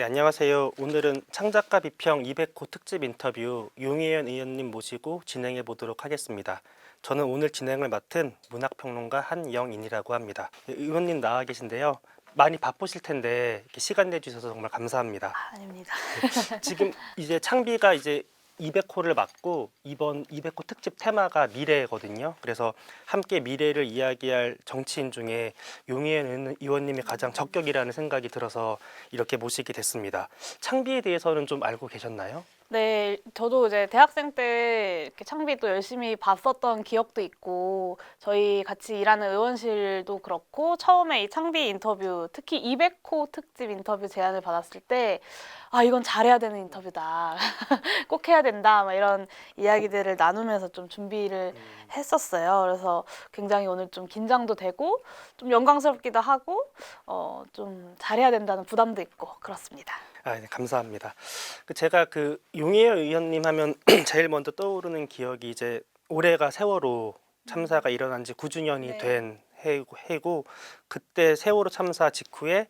네, 안녕하세요. 오늘은 창작가 비평 200호 특집 인터뷰 용혜연 의원님 모시고 진행해 보도록 하겠습니다. 저는 오늘 진행을 맡은 문학평론가 한영인이라고 합니다. 네, 의원님 나와 계신데요. 많이 바쁘실 텐데 시간 내주셔서 정말 감사합니다. 아, 아닙니다. 지금 이제 창비가 이제 200호를 맞고 이번 200호 특집 테마가 미래거든요. 그래서 함께 미래를 이야기할 정치인 중에 용혜연 의원님이 가장 적격이라는 생각이 들어서 이렇게 모시게 됐습니다. 창비에 대해서는 좀 알고 계셨나요? 네, 저도 이제 대학생 때 이렇게 창비 또 열심히 봤었던 기억도 있고 저희 같이 일하는 의원실도 그렇고 처음에 이 창비 인터뷰 특히 200호 특집 인터뷰 제안을 받았을 때 아, 이건 잘해야 되는 인터뷰다. 꼭 해야 된다. 막 이런 이야기들을 나누면서 좀 준비를 했었어요. 그래서 굉장히 오늘 좀 긴장도 되고 좀 영광스럽기도 하고 어, 좀 잘해야 된다는 부담도 있고 그렇습니다. 아, 네, 감사합니다. 그 제가 그 용혜연 의원님 하면 제일 먼저 떠오르는 기억이 이제 올해가 세월호 참사가 일어난 지 9주년이 네. 된 해고, 해고 그때 세월호 참사 직후에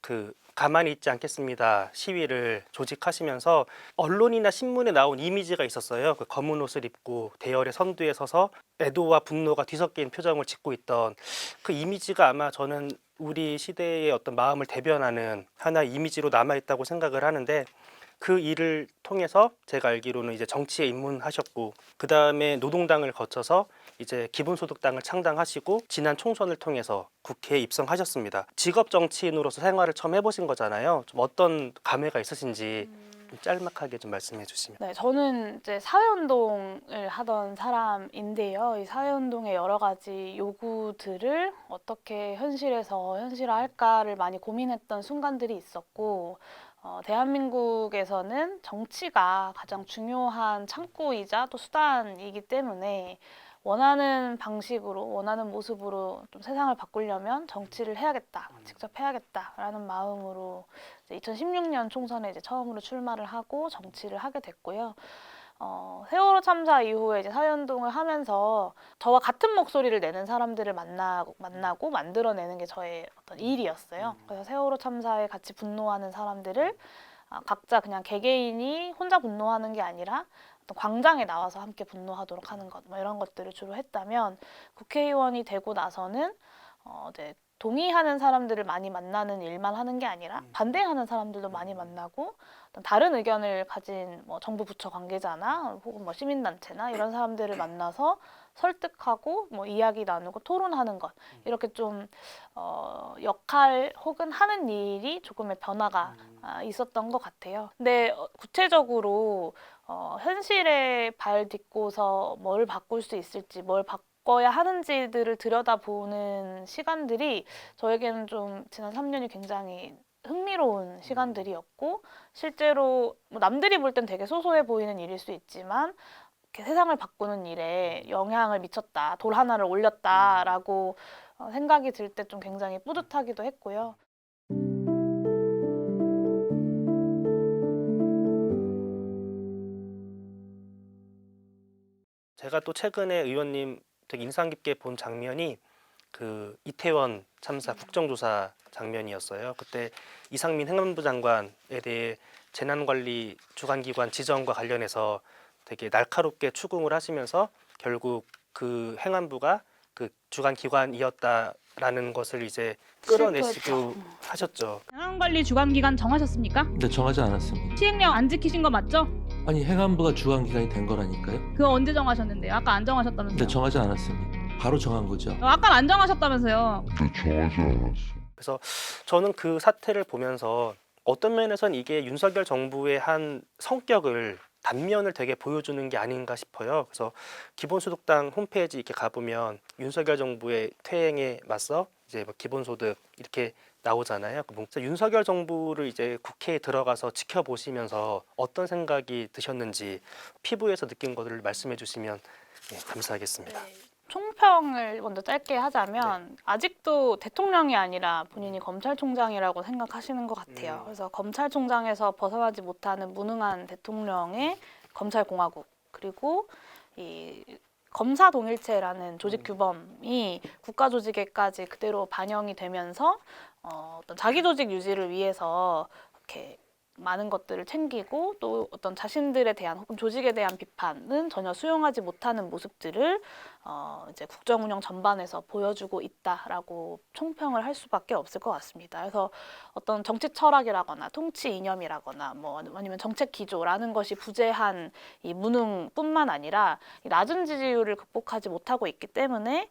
그 가만히 있지 않겠습니다 시위를 조직하시면서 언론이나 신문에 나온 이미지가 있었어요. 그 검은 옷을 입고 대열의 선두에 서서 애도와 분노가 뒤섞인 표정을 짓고 있던 그 이미지가 아마 저는 우리 시대의 어떤 마음을 대변하는 하나의 이미지로 남아 있다고 생각을 하는데 그 일을 통해서 제가 알기로는 이제 정치에 입문하셨고 그 다음에 노동당을 거쳐서 이제 기본소득당을 창당하시고 지난 총선을 통해서 국회에 입성하셨습니다. 직업 정치인으로서 생활을 처음 해보신 거잖아요. 좀 어떤 감회가 있으신지 좀 짤막하게 좀 말씀해 주시면. 네, 저는 이제 사회운동을 하던 사람인데요. 이 사회운동의 여러 가지 요구들을 어떻게 현실에서 현실화할까를 많이 고민했던 순간들이 있었고, 어, 대한민국에서는 정치가 가장 중요한 창구이자 또 수단이기 때문에 원하는 방식으로, 원하는 모습으로 좀 세상을 바꾸려면 정치를 해야겠다, 직접 해야겠다라는 마음으로 이제 2016년 총선에 이제 처음으로 출마를 하고 정치를 하게 됐고요. 어, 세월호 참사 이후에 이제 사회운동을 하면서 저와 같은 목소리를 내는 사람들을 만나고, 만나고 만들어내는 게 저의 어떤 일이었어요. 그래서 세월호 참사에 같이 분노하는 사람들을 아, 각자 그냥 개개인이 혼자 분노하는 게 아니라 어떤 광장에 나와서 함께 분노하도록 하는 것, 뭐 이런 것들을 주로 했다면 국회의원이 되고 나서는 어, 이제 동의하는 사람들을 많이 만나는 일만 하는 게 아니라 반대하는 사람들도 많이 만나고 어떤 다른 의견을 가진 뭐 정부 부처 관계자나 혹은 뭐 시민단체나 이런 사람들을 만나서 설득하고 뭐 이야기 나누고 토론하는 것. 이렇게 좀 어, 역할 혹은 하는 일이 조금의 변화가 아, 있었던 것 같아요. 근데 어, 구체적으로 어, 현실에 발 딛고서 뭘 바꿀 수 있을지 뭘 바꿔야 하는지들을 들여다보는 시간들이 저에게는 좀 지난 3년이 굉장히 흥미로운 시간들이었고 실제로 뭐 남들이 볼 땐 되게 소소해 보이는 일일 수 있지만 이렇게 세상을 바꾸는 일에 영향을 미쳤다, 돌 하나를 올렸다라고 어, 생각이 들 때 좀 굉장히 뿌듯하기도 했고요. 제가 또 최근에 의원님 되게 인상 깊게 본 장면이 그 이태원 참사 국정조사 장면이었어요. 그때 이상민 행안부 장관에 대해 재난관리 주관기관 지정과 관련해서 되게 날카롭게 추궁을 하시면서 결국 그 행안부가 그 주관기관이었다라는 것을 이제 끌어내시고. 하셨죠. 행안관리 주관기간 정하셨습니까? 네, 정하지 않았습니다. 시행령 안 지키신 거 맞죠? 아니 행안부가 주관 기관이 된 거라니까요. 그거 언제 정하셨는데요? 아까 안 정하셨다면서요? 근데 정하지 않았습니다. 바로 정한 거죠. 어, 아까 안 정하셨다면서요? 정하지 않았어. 그래서 저는 그 사태를 보면서 어떤 면에선 이게 윤석열 정부의 한 성격을 단면을 되게 보여주는 게 아닌가 싶어요. 그래서 기본소득당 홈페이지 이렇게 가보면 윤석열 정부의 퇴행에 맞서 이제 뭐 기본소득 이렇게 나오잖아요. 그 뭔가 윤석열 정부를 이제 국회에 들어가서 지켜보시면서 어떤 생각이 드셨는지 피부에서 느낀 것들을 말씀해 주시면 예, 감사하겠습니다. 총평을 먼저 짧게 하자면 아직도 대통령이 아니라 본인이 검찰총장이라고 생각하시는 것 같아요. 음. 그래서 검찰총장에서 벗어나지 못하는 무능한 대통령의 검찰공화국 그리고 이 검사 동일체라는 조직 규범이 국가 조직에까지 그대로 반영이 되면서 어, 어떤 자기 조직 유지를 위해서 이렇게 많은 것들을 챙기고 또 어떤 자신들에 대한 혹은 조직에 대한 비판은 전혀 수용하지 못하는 모습들을 어, 이제 국정 운영 전반에서 보여주고 있다라고 총평을 할 수밖에 없을 것 같습니다. 그래서 어떤 정치 철학이라거나 통치 이념이라거나 뭐 아니면 정책 기조라는 것이 부재한 이 무능뿐만 아니라 이 낮은 지지율을 극복하지 못하고 있기 때문에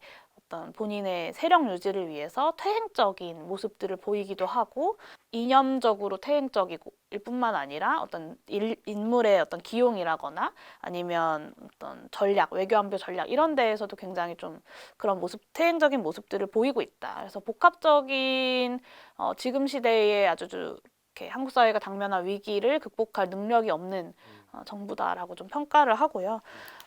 어떤 본인의 세력 유지를 위해서 퇴행적인 모습들을 보이기도 하고 이념적으로 퇴행적이고 일 뿐만 아니라 어떤 일, 인물의 어떤 기용이라거나 아니면 어떤 전략, 외교안보 전략 이런 데에서도 굉장히 좀 그런 모습, 퇴행적인 모습들을 보이고 있다. 그래서 복합적인 어, 지금 시대에 아주 주- 이렇게 한국 사회가 당면한 위기를 극복할 능력이 없는 어, 정부다라고 좀 평가를 하고요.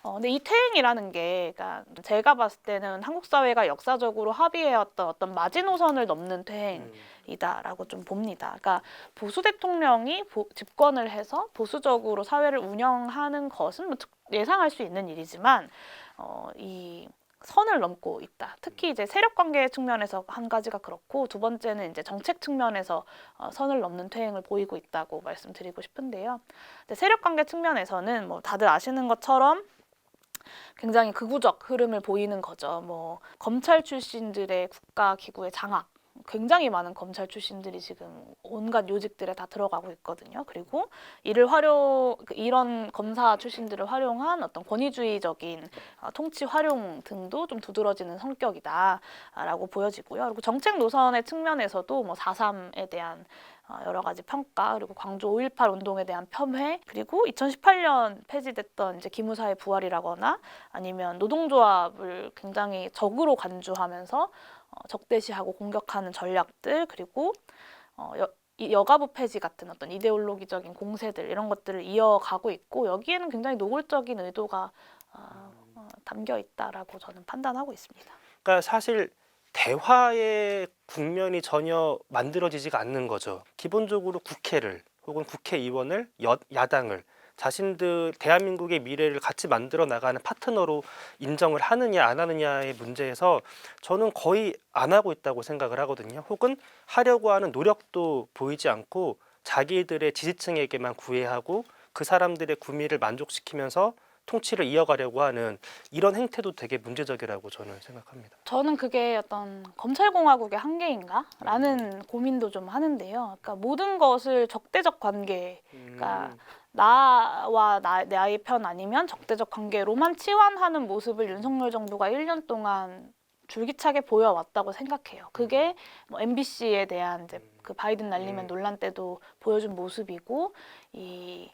어, 근데 이 퇴행이라는 게, 그러니까 제가 봤을 때는 한국 사회가 역사적으로 합의해왔던 어떤 마지노선을 넘는 퇴행이다라고 좀 봅니다. 그러니까 보수 대통령이 보- 집권을 해서 보수적으로 사회를 운영하는 것은 뭐 특- 예상할 수 있는 일이지만, 어, 이 선을 넘고 있다. 특히 이제 세력 관계 측면에서 한 가지가 그렇고 두 번째는 이제 정책 측면에서 어, 선을 넘는 퇴행을 보이고 있다고 말씀드리고 싶은데요. 세력 관계 측면에서는 뭐 다들 아시는 것처럼 굉장히 극우적 흐름을 보이는 거죠. 뭐 검찰 출신들의 국가 기구의 장악 굉장히 많은 검찰 출신들이 지금 온갖 요직들에 다 들어가고 있거든요. 그리고 이를 활용 그 이런 검사 출신들을 활용한 어떤 권위주의적인 어, 통치 활용 등도 좀 두드러지는 성격이다라고 보여지고요. 그리고 정책 노선의 측면에서도 뭐 4.3에 대한 어, 여러 가지 평가 그리고 광주 5.18 운동에 대한 폄훼 그리고 2018년 폐지됐던 이제 기무사의 부활이라거나 아니면 노동조합을 굉장히 적으로 간주하면서 어, 적대시하고 공격하는 전략들 그리고 어, 여, 이 여가부 폐지 같은 어떤 이데올로기적인 공세들 이런 것들을 이어가고 있고 여기에는 굉장히 노골적인 의도가 어, 어, 담겨 있다라고 저는 판단하고 있습니다. 그러니까 사실 대화의 국면이 전혀 만들어지지가 않는 거죠. 기본적으로 국회를 혹은 국회의원을 여, 야당을 자신들 대한민국의 미래를 같이 만들어 나가는 파트너로 인정을 하느냐 안 하느냐의 문제에서 저는 거의 안 하고 있다고 생각을 하거든요. 혹은 하려고 하는 노력도 보이지 않고 자기들의 지지층에게만 구애하고 그 사람들의 구미를 만족시키면서 통치를 이어가려고 하는 이런 행태도 되게 문제적이라고 저는 생각합니다. 저는 그게 어떤 검찰공화국의 한계인가라는 고민도 좀 하는데요. 그러니까 모든 것을 적대적 관계, 그러니까 나와 나, 나의 편 아니면 적대적 관계로만 치환하는 모습을 윤석열 정부가 1년 동안 줄기차게 보여왔다고 생각해요. 그게 뭐 MBC에 대한 이제 그 바이든 날리면 음. 논란 때도 보여준 모습이고 이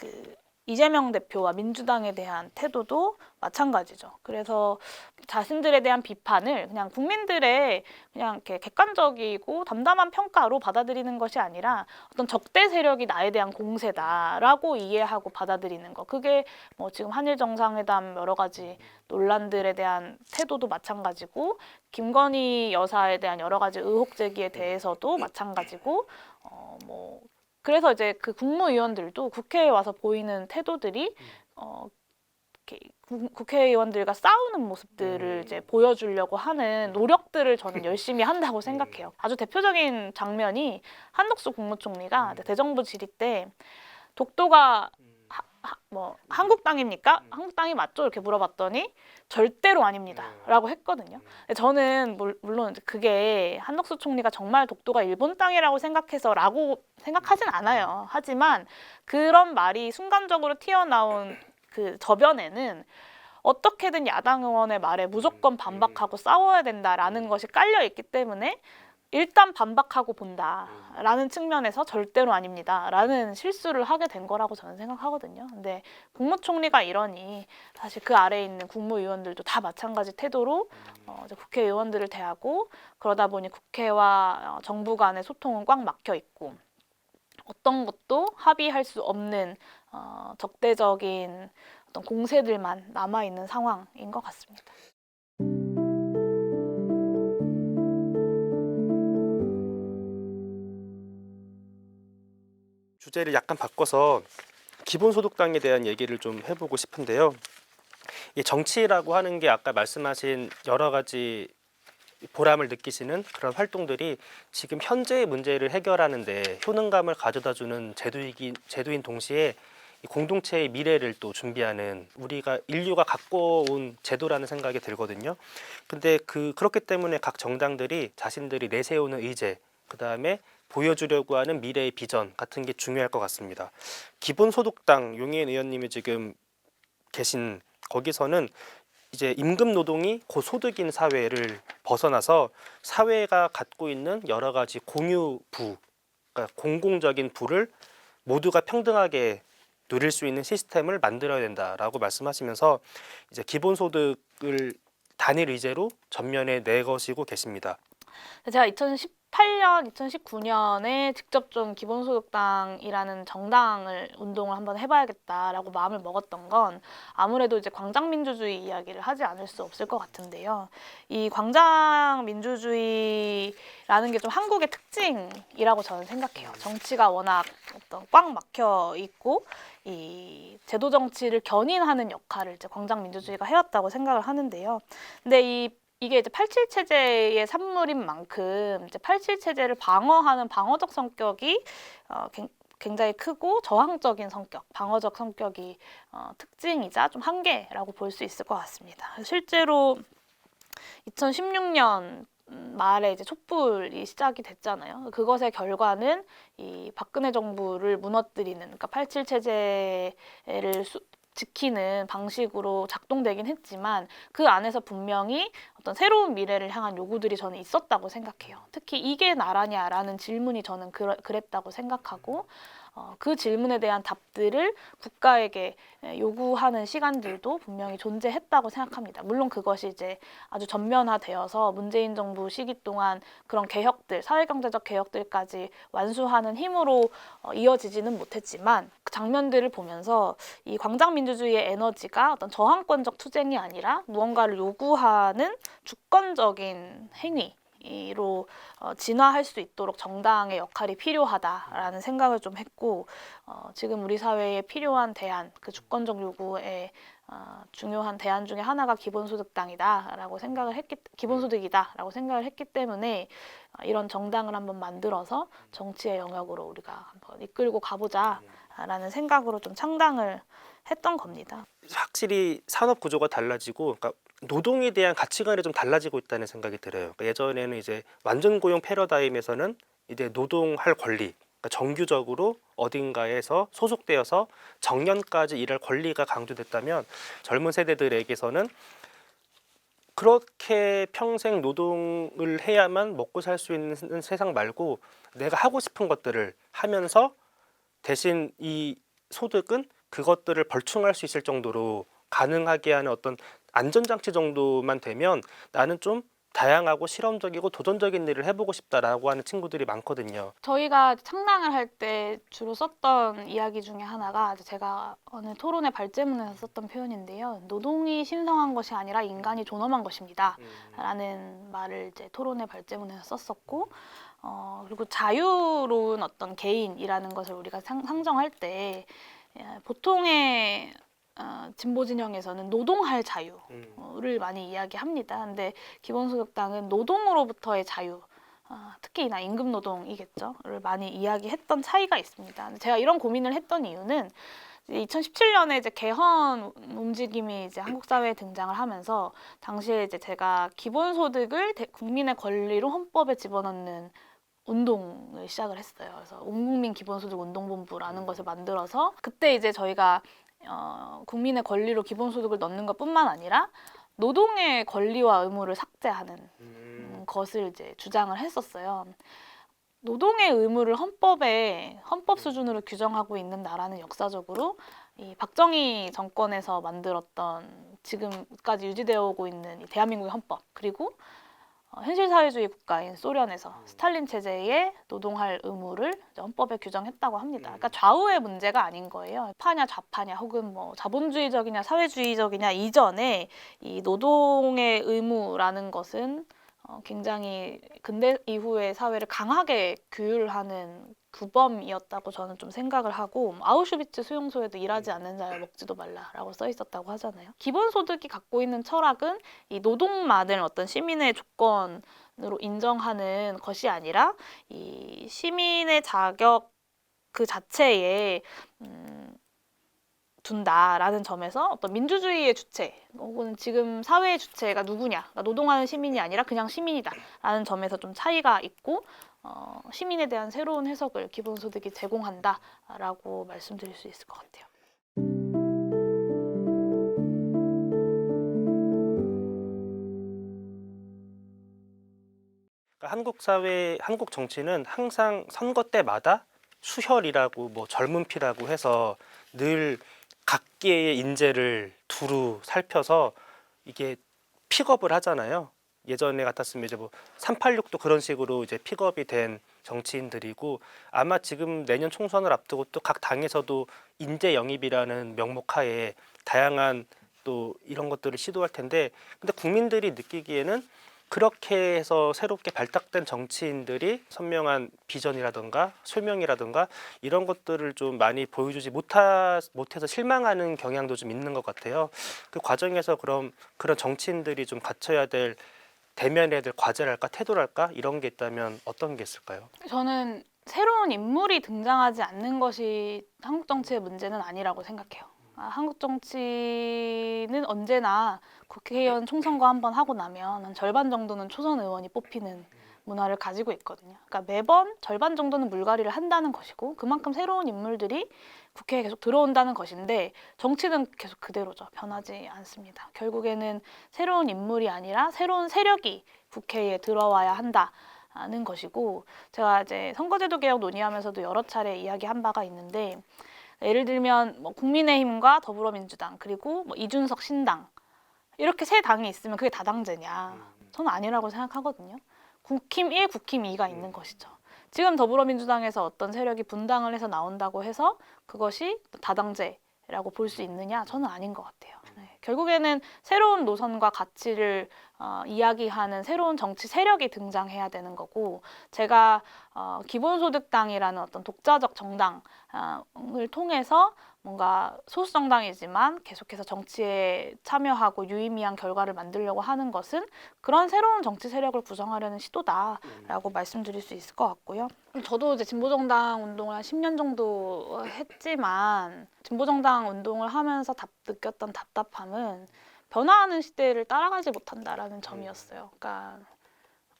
그 이재명 대표와 민주당에 대한 태도도 마찬가지죠. 그래서 자신들에 대한 비판을 그냥 국민들의 그냥 이렇게 객관적이고 담담한 평가로 받아들이는 것이 아니라 어떤 적대 세력이 나에 대한 공세다라고 이해하고 받아들이는 거. 그게 뭐 지금 한일 정상회담 여러 가지 논란들에 대한 태도도 마찬가지고 김건희 여사에 대한 여러 가지 의혹 제기에 대해서도 마찬가지고 어뭐 그래서 이제 그 국무위원들도 국회에 와서 보이는 태도들이 어 이렇게 국- 국회의원들과 싸우는 모습들을 음. 이제 보여주려고 하는 노력들을 저는 열심히 한다고 생각해요. 아주 대표적인 장면이 한덕수 국무총리가 음. 대정부 질의 때 독도가 하, 하, 뭐 한국 땅입니까? 한국 땅이 맞죠? 이렇게 물어봤더니 절대로 아닙니다라고 했거든요. 근데 저는 물- 이제 그게 한덕수 총리가 정말 독도가 일본 땅이라고 생각해서라고 생각하진 않아요. 하지만 그런 말이 순간적으로 튀어나온 그 저변에는 어떻게든 야당 의원의 말에 무조건 반박하고 싸워야 된다라는 것이 깔려 있기 때문에 일단 반박하고 본다라는 측면에서 절대로 아닙니다라는 실수를 하게 된 거라고 저는 생각하거든요. 근데 국무총리가 이러니 사실 그 아래에 있는 국무위원들도 다 마찬가지 태도로 어, 이제 국회의원들을 대하고 그러다 보니 국회와 어, 정부 간의 소통은 꽉 막혀 있고 어떤 것도 합의할 수 없는 어, 적대적인 어떤 공세들만 남아 있는 상황인 것 같습니다. 주제를 약간 바꿔서 기본소득당에 대한 얘기를 좀 해보고 싶은데요. 이 정치라고 하는 게 아까 말씀하신 여러 가지 보람을 느끼시는 그런 활동들이 지금 현재의 문제를 해결하는데 효능감을 가져다주는 제도이기 제도인 동시에 이 공동체의 미래를 또 준비하는 우리가 인류가 갖고 온 제도라는 생각이 들거든요. 근데 그 그렇기 때문에 각 정당들이 자신들이 내세우는 의제, 그 다음에 보여주려고 하는 미래의 비전 같은 게 중요할 것 같습니다. 기본소득당 용해인 의원님이 지금 계신 거기서는 이제 임금 노동이 고소득인 사회를 벗어나서 사회가 갖고 있는 여러 가지 공유 부, 그러니까 공공적인 부를 모두가 평등하게 누릴 수 있는 시스템을 만들어야 된다라고 말씀하시면서 이제 기본소득을 단일 의제로 전면에 내거시고 계십니다. 제가 2018년, 2019년에 직접 좀 기본소득당이라는 정당을 운동을 한번 해봐야겠다라고 마음을 먹었던 건 아무래도 이제 광장민주주의 이야기를 하지 않을 수 없을 것 같은데요. 이 광장민주주의라는 게 좀 한국의 특징이라고 저는 생각해요. 정치가 워낙 어떤 꽉 막혀 있고 이 제도 정치를 견인하는 역할을 이제 광장민주주의가 해왔다고 생각을 하는데요. 근데 이 이게 이제 87 체제의 산물인 만큼 이제 87 체제를 방어하는 방어적 성격이 어, 굉- 굉장히 크고 저항적인 성격, 방어적 성격이 어, 특징이자 좀 한계라고 볼 수 있을 것 같습니다. 실제로 2016년 말에 이제 촛불이 시작이 됐잖아요. 그것의 결과는 이 박근혜 정부를 무너뜨리는 그러니까 87 체제를 수- 지키는 방식으로 작동되긴 했지만 그 안에서 분명히 어떤 새로운 미래를 향한 요구들이 저는 있었다고 생각해요. 특히 이게 나라냐라는 질문이 저는 그랬다고 생각하고 어, 그 질문에 대한 답들을 국가에게 에, 요구하는 시간들도 분명히 존재했다고 생각합니다. 물론 그것이 이제 아주 전면화되어서 문재인 정부 시기 동안 그런 개혁들, 사회경제적 개혁들까지 완수하는 힘으로 어, 이어지지는 못했지만 그 장면들을 보면서 이 광장민주주의의 에너지가 어떤 저항권적 투쟁이 아니라 무언가를 요구하는 주권적인 행위 로 어, 진화할 수 있도록 정당의 역할이 필요하다라는 생각을 좀 했고 어, 지금 우리 사회에 필요한 대안, 그 주권적 요구에 어, 중요한 대안 중에 하나가 기본소득당이다라고 생각을 했기 기본소득이다라고 생각을 했기 때문에 어, 이런 정당을 한번 만들어서 정치의 영역으로 우리가 한번 이끌고 가보자라는 생각으로 좀 창당을 했던 겁니다. 확실히 산업 구조가 달라지고 그러니까 노동에 대한 가치관이 좀 달라지고 있다는 생각이 들어요. 그러니까 예전에는 이제 완전 고용 패러다임에서는 이제 노동할 권리, 그러니까 정규적으로 어딘가에서 소속되어서 정년까지 일할 권리가 강조됐다면 젊은 세대들에게서는 그렇게 평생 노동을 해야만 먹고 살 수 있는 세상 말고 내가 하고 싶은 것들을 하면서 대신 이 소득은 그것들을 벌충할 수 있을 정도로 가능하게 하는 어떤 안전장치 정도만 되면 나는 좀 다양하고 실험적이고 도전적인 일을 해보고 싶다라고 하는 친구들이 많거든요. 저희가 창당을 할 때 주로 썼던 이야기 중에 하나가 제가 어느 토론회 발제문에서 썼던 표현인데요. 노동이 신성한 것이 아니라 인간이 존엄한 것입니다. 라는 말을 이제 토론회 발제문에서 썼었고 어, 그리고 자유로운 어떤 개인이라는 것을 우리가 상, 상정할 때 예, 보통의 어, 진보 진영에서는 노동할 자유를 많이 이야기합니다. 근데 기본소득당은 노동으로부터의 자유 아, 특히나 임금 노동이겠죠.를 많이 이야기했던 차이가 있습니다. 제가 이런 고민을 했던 이유는 2017년에 이제 개헌 움직임이 이제 한국 사회에 등장을 하면서 당시에 이제 제가 기본소득을 대- 국민의 권리로 헌법에 집어넣는 운동을 시작을 했어요. 그래서 온국민 기본소득 운동본부라는 것을 만들어서 그때 이제 저희가 어, 국민의 권리로 기본소득을 넣는 것뿐만 아니라 노동의 권리와 의무를 삭제하는 음, 것을 이제 주장을 했었어요. 노동의 의무를 헌법에 헌법 수준으로 규정하고 있는 나라는 역사적으로 이 박정희 정권에서 만들었던 지금까지 유지되어 오고 있는 이 대한민국의 헌법 그리고 어, 현실 사회주의 국가인 소련에서 스탈린 체제의 노동할 의무를 헌법에 규정했다고 합니다. 그러니까 좌우의 문제가 아닌 거예요. 파냐 좌파냐 혹은 뭐 자본주의적이냐 사회주의적이냐 이전에 이 노동의 의무라는 것은 어, 어, 굉장히 근대 이후의 사회를 강하게 규율하는 규범이었다고 저는 좀 생각을 하고 아우슈비츠 수용소에도 일하지 않는 자를 먹지도 말라라고 써 있었다고 하잖아요. 기본소득이 갖고 있는 철학은 이 노동만을 어떤 시민의 조건으로 인정하는 것이 아니라 이 시민의 자격 그 자체에 음, 둔다라는 점에서 어떤 민주주의의 주체 혹은 지금 사회의 주체가 누구냐 그러니까 노동하는 시민이 아니라 그냥 시민이다라는 점에서 좀 차이가 있고 어, 시민에 대한 새로운 해석을 기본소득이 제공한다라고 말씀드릴 수 있을 것 같아요. 그러니까 한국 사회, 한국 정치는 항상 선거 때마다 수혈이라고 뭐 젊은 피라고 해서 늘 각계의 인재를 두루 살펴서 이게 픽업을 하잖아요. 예전에 같았으면 이제 뭐 386도 그런 식으로 이제 픽업이 된 정치인들이고 아마 지금 내년 총선을 앞두고 또 각 당에서도 인재 영입이라는 명목하에 다양한 또 이런 것들을 시도할 텐데 근데 국민들이 느끼기에는 그렇게 해서 새롭게 발탁된 정치인들이 선명한 비전이라든가 설명이라든가 이런 것들을 좀 많이 보여주지 못하, 못해서 실망하는 경향도 좀 있는 것 같아요. 그 과정에서 그럼 그런 정치인들이 좀 갖춰야 될 대면해야 될 과제랄까 태도랄까 이런 게 있다면 어떤 게 있을까요? 저는 새로운 인물이 등장하지 않는 것이 한국 정치의 문제는 아니라고 생각해요. 아, 한국 정치는 언제나 국회의원 총선거 한 번 하고 나면 한 절반 정도는 초선 의원이 뽑히는 문화를 가지고 있거든요. 그러니까 매번 절반 정도는 물갈이를 한다는 것이고 그만큼 새로운 인물들이 국회에 계속 들어온다는 것인데 정치는 계속 그대로죠. 변하지 않습니다. 결국에는 새로운 인물이 아니라 새로운 세력이 국회에 들어와야 한다는 것이고 제가 이제 선거제도 개혁 논의하면서도 여러 차례 이야기한 바가 있는데 예를 들면 뭐 국민의힘과 더불어민주당 그리고 뭐 이준석 신당 이렇게 세 당이 있으면 그게 다당제냐? 저는 아니라고 생각하거든요. 국힘 1, 국힘 2가 있는 것이죠. 지금 더불어민주당에서 어떤 세력이 분당을 해서 나온다고 해서 그것이 다당제라고 볼 수 있느냐? 저는 아닌 것 같아요. 네. 결국에는 새로운 노선과 가치를 어, 이야기하는 새로운 정치 세력이 등장해야 되는 거고 제가 어, 기본소득당이라는 어떤 독자적 정당을 통해서 뭔가 소수 정당이지만 계속해서 정치에 참여하고 유의미한 결과를 만들려고 하는 것은 그런 새로운 정치 세력을 구성하려는 시도다라고 말씀드릴 수 있을 것 같고요. 저도 이제 진보 정당 운동을 한 10년 정도 했지만 진보 정당 운동을 하면서 답, 느꼈던 답답함은 변화하는 시대를 따라가지 못한다라는 점이었어요. 그러니까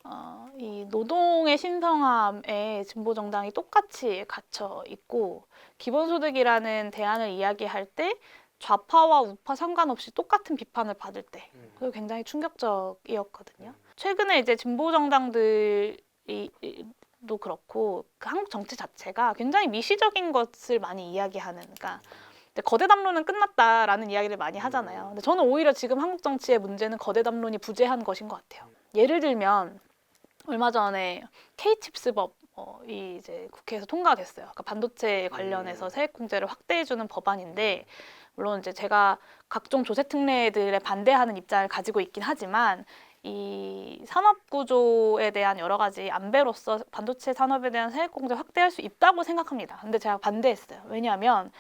어, 이 노동의 신성함에 진보 정당이 똑같이 갇혀 있고 기본소득이라는 대안을 이야기할 때 좌파와 우파 상관없이 똑같은 비판을 받을 때 그게 굉장히 충격적이었거든요. 최근에 이제 진보 정당들이 도 그렇고 그 한국 정치 자체가 굉장히 미시적인 것을 많이 이야기하는 그러니까 거대 담론은 끝났다라는 이야기를 많이 하잖아요. 근데 저는 오히려 지금 한국 정치의 문제는 거대 담론이 부재한 것인 것 같아요. 예를 들면 얼마 전에 K-칩스법 어, 이 이제 국회에서 통과됐어요. 그러니까 반도체 관련해서 세액공제를 확대해주는 법안인데 물론 이제 제가 각종 조세 특례들에 반대하는 입장을 가지고 있긴 하지만 이 산업 구조에 대한 여러 가지 안배로서 반도체 산업에 대한 세액공제 확대할 수 있다고 생각합니다. 근데 제가 반대했어요. 왜냐하면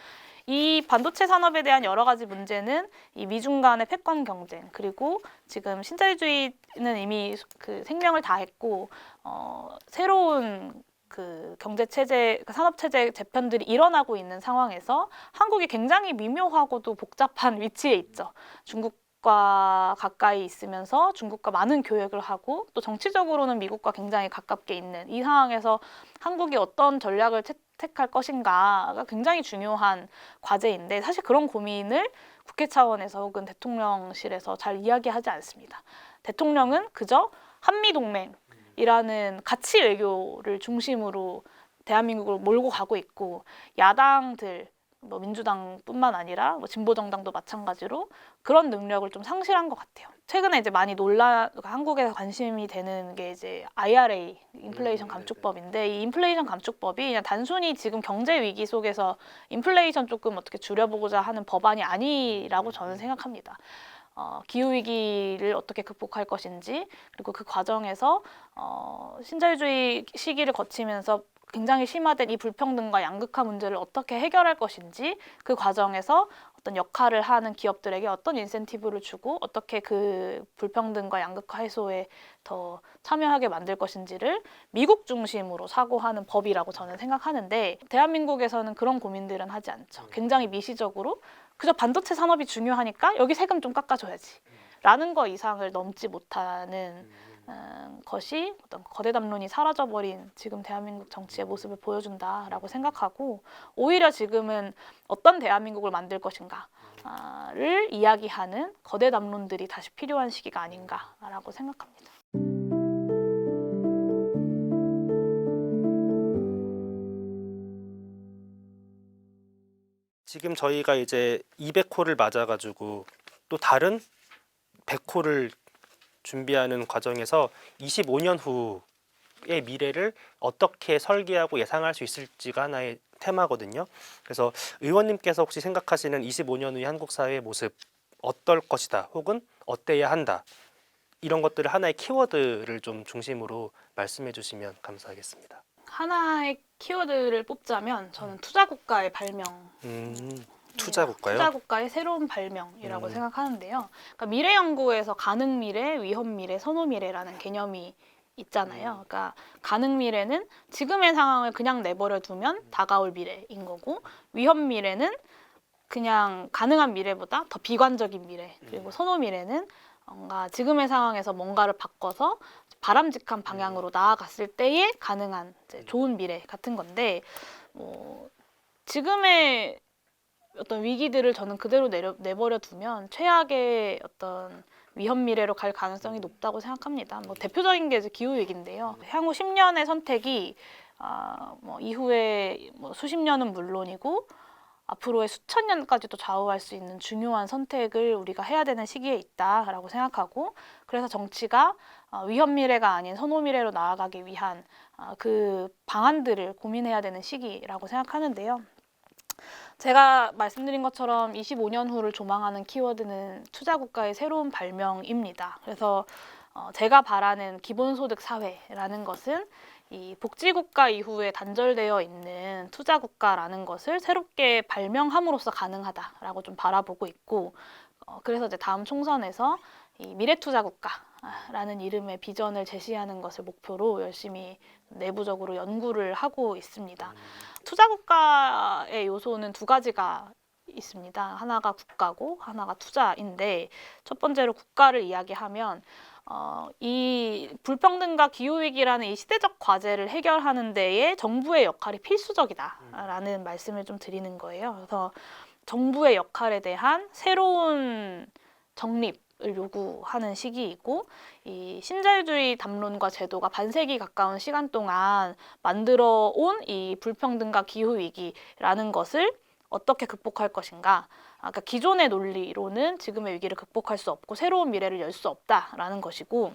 이 반도체 산업에 대한 여러 가지 문제는 이 미중 간의 패권 경쟁 그리고 지금 신자유주의는 이미 그 생명을 다했고 어, 새로운 그 경제 체제, 산업 체제 재편들이 일어나고 있는 상황에서 한국이 굉장히 미묘하고도 복잡한 위치에 있죠. 중국 과 가까이 있으면서 중국과 많은 교역을 하고 또 정치적으로는 미국과 굉장히 가깝게 있는 이 상황에서 한국이 어떤 전략을 채택할 것인가가 굉장히 중요한 과제인데 사실 그런 고민을 국회 차원에서 혹은 대통령실에서 잘 이야기하지 않습니다. 대통령은 그저 한미 동맹 이라는 가치 외교를 중심으로 대한민국을 몰고 가고 있고 야당들 뭐 민주당뿐만 아니라 뭐 진보 정당도 마찬가지로 그런 능력을 좀 상실한 것 같아요. 최근에 이제 많이 논란 한국에서 관심이 되는 게 이제 IRA 인플레이션 감축법인데 이 인플레이션 감축법이 그냥 단순히 지금 경제 위기 속에서 인플레이션 조금 어떻게 줄여보고자 하는 법안이 아니라고 저는 생각합니다. 어, 기후 위기를 어떻게 극복할 것인지 그리고 그 과정에서 어, 신자유주의 시기를 거치면서 굉장히 심화된 이 불평등과 양극화 문제를 어떻게 해결할 것인지 그 과정에서 어떤 역할을 하는 기업들에게 어떤 인센티브를 주고 어떻게 그 불평등과 양극화 해소에 더 참여하게 만들 것인지를 미국 중심으로 사고하는 법이라고 저는 생각하는데 대한민국에서는 그런 고민들은 하지 않죠. 굉장히 미시적으로 그저 반도체 산업이 중요하니까 여기 세금 좀 깎아줘야지. 라는 거 이상을 넘지 못하는 음, 것이 어떤 거대 담론이 사라져버린 지금 대한민국 정치의 모습을 보여준다라고 생각하고 오히려 지금은 어떤 대한민국을 만들 것인가를 이야기하는 거대 담론들이 다시 필요한 시기가 아닌가라고 생각합니다. 지금 저희가 이제 200호를 맞아가지고 또 다른 100호를 준비하는 과정에서 25년 후의 미래를 어떻게 설계하고 예상할 수 있을지가 하나의 테마거든요. 그래서 의원님께서 혹시 생각하시는 25년 후의 한국 사회의 모습 어떨 것이다, 혹은 어때야 한다 이런 것들을 하나의 키워드를 좀 중심으로 말씀해 주시면 감사하겠습니다. 하나의 키워드를 뽑자면 저는 투자 국가의 발명 음, 투자 국가요? 투자 국가의 새로운 발명이라고 음. 생각하는데요. 그러니까 미래 연구에서 가능 미래, 위험 미래, 선호 미래라는 개념이 있잖아요. 그러니까 가능 미래는 지금의 상황을 그냥 내버려 두면 다가올 미래인 거고 위험 미래는 그냥 가능한 미래보다 더 비관적인 미래 그리고 선호 미래는 뭔가 지금의 상황에서 뭔가를 바꿔서 바람직한 방향으로 나아갔을 때에 가능한 이제 좋은 미래 같은 건데 뭐 지금의 어떤 위기들을 저는 그대로 내려, 내버려 두면 최악의 어떤 위험 미래로 갈 가능성이 높다고 생각합니다. 뭐 대표적인 게 이제 기후 위기인데요. 향후 10년의 선택이 아, 뭐 이후에 뭐 수십 년은 물론이고 앞으로의 수천 년까지도 좌우할 수 있는 중요한 선택을 우리가 해야 되는 시기에 있다라고 생각하고 그래서 정치가 어, 위험 미래가 아닌 선호 미래로 나아가기 위한 어, 그 방안들을 고민해야 되는 시기라고 생각하는데요. 제가 말씀드린 것처럼 25년 후를 조망하는 키워드는 투자 국가의 새로운 발명입니다. 그래서 어, 제가 바라는 기본소득 사회라는 것은 이 복지국가 이후에 단절되어 있는 투자국가라는 것을 새롭게 발명함으로써 가능하다라고 좀 바라보고 있고 어, 그래서 이제 다음 총선에서 이 미래투자국가라는 이름의 비전을 제시하는 것을 목표로 열심히 내부적으로 연구를 하고 있습니다. 투자국가의 요소는 두 가지가 있습니다. 하나가 국가고 하나가 투자인데 첫 번째로 국가를 이야기하면 어, 이 불평등과 기후위기라는 이 시대적 과제를 해결하는 데에 정부의 역할이 필수적이다라는 말씀을 좀 드리는 거예요. 그래서 정부의 역할에 대한 새로운 정립 을 요구하는 시기이고 이 신자유주의 담론과 제도가 반세기 가까운 시간 동안 만들어 온 이 불평등과 기후 위기라는 것을 어떻게 극복할 것인가 아까 기존의 논리로는 지금의 위기를 극복할 수 없고 새로운 미래를 열 수 없다라는 것이고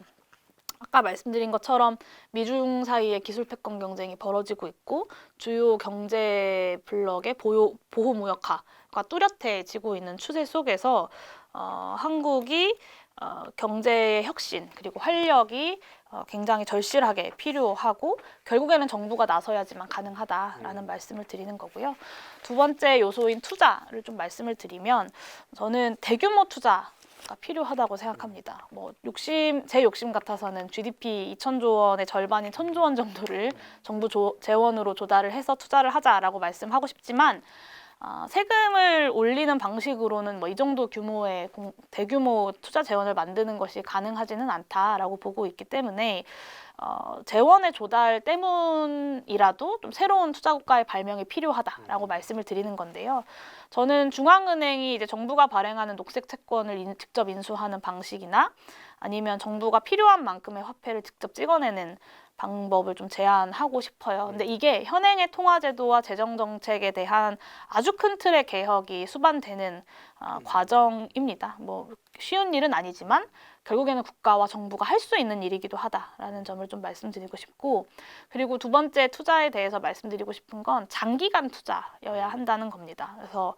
아까 말씀드린 것처럼 미중 사이의 기술 패권 경쟁이 벌어지고 있고 주요 경제 블록의 보호, 보호 무역화가 뚜렷해지고 있는 추세 속에서 어, 한국이 어, 경제의 혁신 그리고 활력이 어, 굉장히 절실하게 필요하고 결국에는 정부가 나서야지만 가능하다라는 말씀을 드리는 거고요. 두 번째 요소인 투자를 좀 말씀을 드리면 저는 대규모 투자 가 필요하다고 생각합니다. 뭐 욕심 제 욕심 같아서는 GDP 2천조 원의 절반인 천조 원 정도를 정부 조, 재원으로 조달을 해서 투자를 하자라고 말씀하고 싶지만 아, 세금을 올리는 방식으로는 뭐 이 정도 규모의 공- 대규모 투자 재원을 만드는 것이 가능하지는 않다라고 보고 있기 때문에 어, 재원의 조달 때문이라도 좀 새로운 투자 국가의 발명이 필요하다라고 말씀을 드리는 건데요. 저는 중앙은행이 이제 정부가 발행하는 녹색 채권을 인- 직접 인수하는 방식이나 아니면 정부가 필요한 만큼의 화폐를 직접 찍어내는 방법을 좀 제안하고 싶어요. 근데 이게 현행의 통화제도와 재정정책에 대한 아주 큰 틀의 개혁이 수반되는 어, 과정입니다. 뭐 쉬운 일은 아니지만 결국에는 국가와 정부가 할 수 있는 일이기도 하다라는 점을 좀 말씀드리고 싶고 그리고 두 번째 투자에 대해서 말씀드리고 싶은 건 장기간 투자여야 한다는 겁니다. 그래서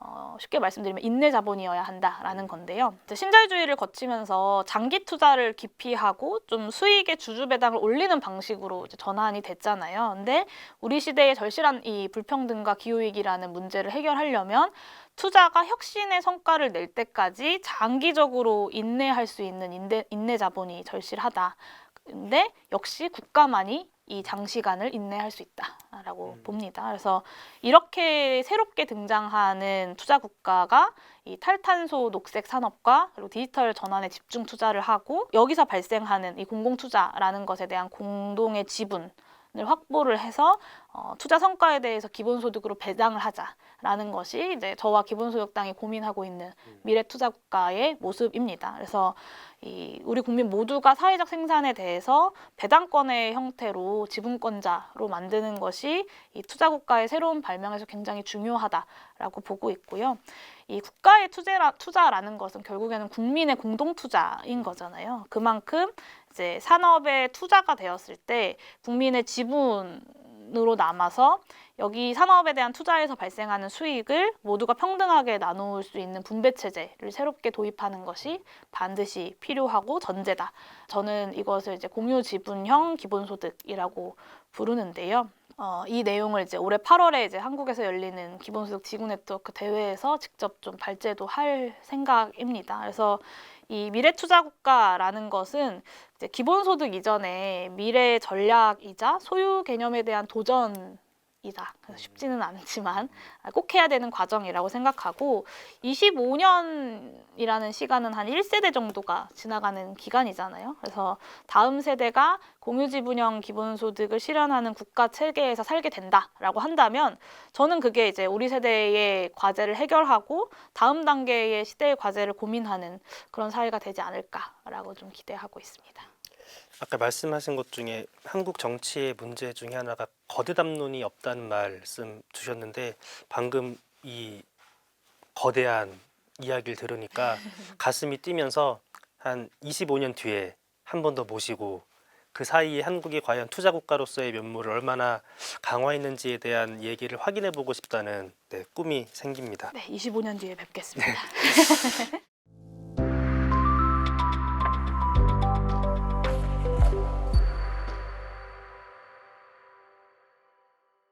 어, 쉽게 말씀드리면 인내 자본이어야 한다라는 건데요. 이제 신자유주의를 거치면서 장기 투자를 기피하고 좀 수익의 주주 배당을 올리는 방식으로 전환이 됐잖아요. 근데 우리 시대의 절실한 이 불평등과 기후위기라는 문제를 해결하려면 투자가 혁신의 성과를 낼 때까지 장기적으로 인내할 수 있는 인내, 인내 자본이 절실하다. 근데 역시 국가만이 이 장시간을 인내할 수 있다라고 음. 봅니다. 그래서 이렇게 새롭게 등장하는 투자 국가가 이 탈탄소 녹색 산업과 그리고 디지털 전환에 집중 투자를 하고 여기서 발생하는 이 공공 투자라는 것에 대한 공동의 지분 을 확보를 해서 어, 투자 성과에 대해서 기본소득으로 배당을 하자 라는 것이 이제 저와 기본소득당이 고민하고 있는 미래 투자 국가의 모습입니다. 그래서 이 우리 국민 모두가 사회적 생산에 대해서 배당권의 형태로 지분권자로 만드는 것이 이 투자 국가의 새로운 발명에서 굉장히 중요하다라고 보고 있고요. 이 국가의 투자라, 투자라는 것은 결국에는 국민의 공동 투자인 거잖아요. 그만큼 이제 산업에 투자가 되었을 때 국민의 지분으로 남아서 여기 산업에 대한 투자에서 발생하는 수익을 모두가 평등하게 나누을 수 있는 분배 체제를 새롭게 도입하는 것이 반드시 필요하고 전제다. 저는 이것을 이제 공유 지분형 기본소득이라고 부르는데요. 어, 이 내용을 이제 올해 8월에 이제 한국에서 열리는 기본소득 지구 네트워크 대회에서 직접 좀 발제도 할 생각입니다. 그래서 이 미래 투자 국가라는 것은 이제 기본소득 이전에 미래 전략이자 소유 개념에 대한 도전 이다. 그래서 쉽지는 않지만 꼭 해야 되는 과정이라고 생각하고 25년이라는 시간은 한 1세대 정도가 지나가는 기간이잖아요. 그래서 다음 세대가 공유지분형 기본소득을 실현하는 국가 체계에서 살게 된다라고 한다면 저는 그게 이제 우리 세대의 과제를 해결하고 다음 단계의 시대의 과제를 고민하는 그런 사회가 되지 않을까라고 좀 기대하고 있습니다. 아까 말씀하신 것 중에 한국 정치의 문제 중에 하나가 거대담론이 없다는 말씀 주셨는데 방금 이 거대한 이야기를 들으니까 가슴이 뛰면서 한 25년 뒤에 한 번 더 모시고 그 사이에 한국이 과연 투자 국가로서의 면모를 얼마나 강화했는지에 대한 얘기를 확인해 보고 싶다는 네, 꿈이 생깁니다. 네, 25년 뒤에 뵙겠습니다.